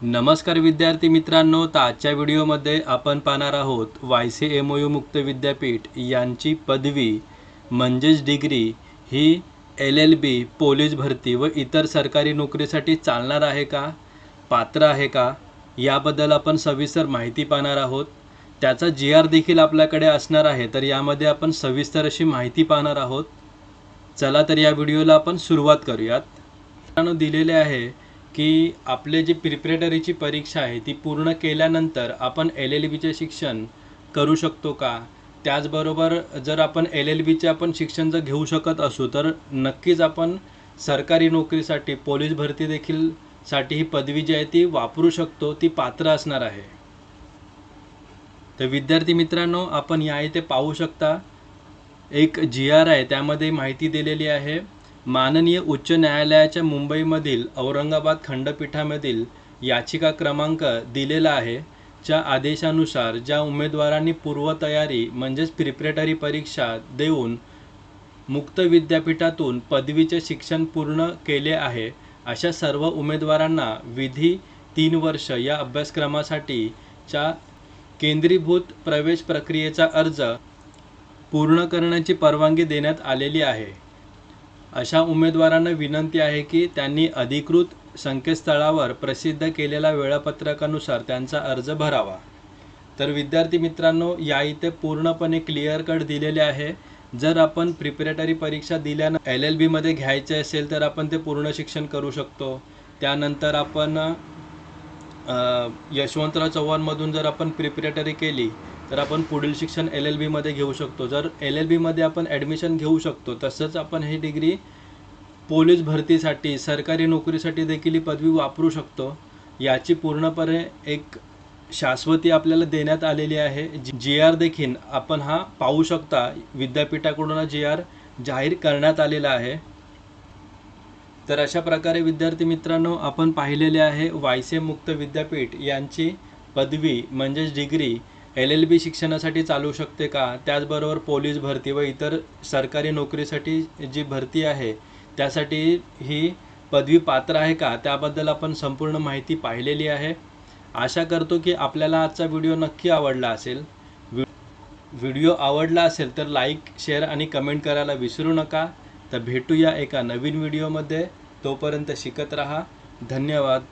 नमस्कार विद्यार्थी मित्रांनो तर आजच्या व्हिडिओमध्ये आपण पाहणार आहोत Y C M O U मुक्त विद्यापीठ यांची पदवी म्हणजेच डिग्री ही एल एल बी पोलीस भरती व इतर सरकारी नोकरीसाठी चालणार आहे का पात्र आहे का याबद्दल आपण सविस्तर माहिती पाहणार आहोत. त्याचा जी आर देखील आपल्याकडे असणार आहे तर यामध्ये आपण सविस्तर अशी माहिती पाहणार आहोत. चला तर या व्हिडिओला आपण सुरुवात करूयात. दिलेले आहे की आपले जी प्रिपरेटरीची परीक्षा आहे ती पूर्ण केल्यानंतर आपण एल एल बीचे शिक्षण करू शकतो का? त्याचबरोबर जर आपण एल एल बीचे आपण शिक्षण जर घेऊ शकत असू तर नक्कीच आपण सरकारी नोकरीसाठी पोलीस भरती देखील साठी ही पदवी जी आहे ती वापरू शकतो ती पात्र असणार आहे. तर विद्यार्थी मित्रांनो आपण या इथे पाहू शकता एक जी आर आहे त्यामध्ये माहिती दिलेली आहे. माननीय उच्च न्यायालयाच्या मुंबईमधील औरंगाबाद खंडपीठामधील याचिका क्रमांक दिलेला आहे च्या आदेशानुसार ज्या उमेदवारांनी पूर्वतयारी म्हणजेच प्रिपरेटरी परीक्षा देऊन मुक्त विद्यापीठातून पदवीचे शिक्षण पूर्ण केले आहे अशा सर्व उमेदवारांना विधी तीन वर्ष या अभ्यासक्रमासाठी च्या केंद्रीभूत प्रवेश प्रक्रियेचा अर्ज पूर्ण करण्याची परवानगी देण्यात आलेली आहे. अशा उमेदवारांना विनंती आहे की त्यांनी अधिकृत संकेतस्थळावर प्रसिद्ध केलेल्या वेळापत्रकानुसार त्यांचा अर्ज भरावा. तर विद्यार्थी मित्रांनो या इथे पूर्णपणे क्लिअर कट दिलेले आहे. जर आपण प्रिपरेटरी परीक्षा दिल्यानं एल एल बीमध्ये घ्यायचे असेल तर आपण ते पूर्ण शिक्षण करू शकतो. त्यानंतर आपण यशवंतराव चव्हाणमधून जर आपण प्रिपरेटरी केली तर आपण पुढील शिक्षण एल एल बीमध्ये घेऊ शकतो. जर एल एल बीमध्ये आपण ॲडमिशन घेऊ शकतो तसंच आपण ही डिग्री पोलीस भरतीसाठी सरकारी नोकरीसाठी देखील ही पदवी वापरू शकतो. याची पूर्णपणे एक शाश्वती आपल्याला देण्यात आलेली आहे. जी आर देखील आपण हा पाहू शकता. विद्यापीठाकडून जी आर जाहीर करण्यात आलेला आहे. तर अशा प्रकारे विद्यार्थी मित्रांनो आपण पाहिलेले आहे वायसे मुक्त विद्यापीठ यांची पदवी म्हणजेच डिग्री एल एल बी शिक्षणासाठी चालू शकते का? त्याचबरोबर पोलीस भरती व इतर सरकारी नोकरीसाठी जी भरती आहे त्यासाठी ही पदवी पात्र आहे का? त्याबद्दल आपण संपूर्ण माहिती पाहिलेली आहे. आशा करतो की आपल्याला आजचा व्हिडिओ नक्की आवडला असेल. व्हिडिओ आवडला असेल तर लाईक शेअर आणि कमेंट करायला विसरू नका. तर भेटूया एका नवीन व्हिडिओमध्ये. तोपर्यंत शिकत राहा. धन्यवाद.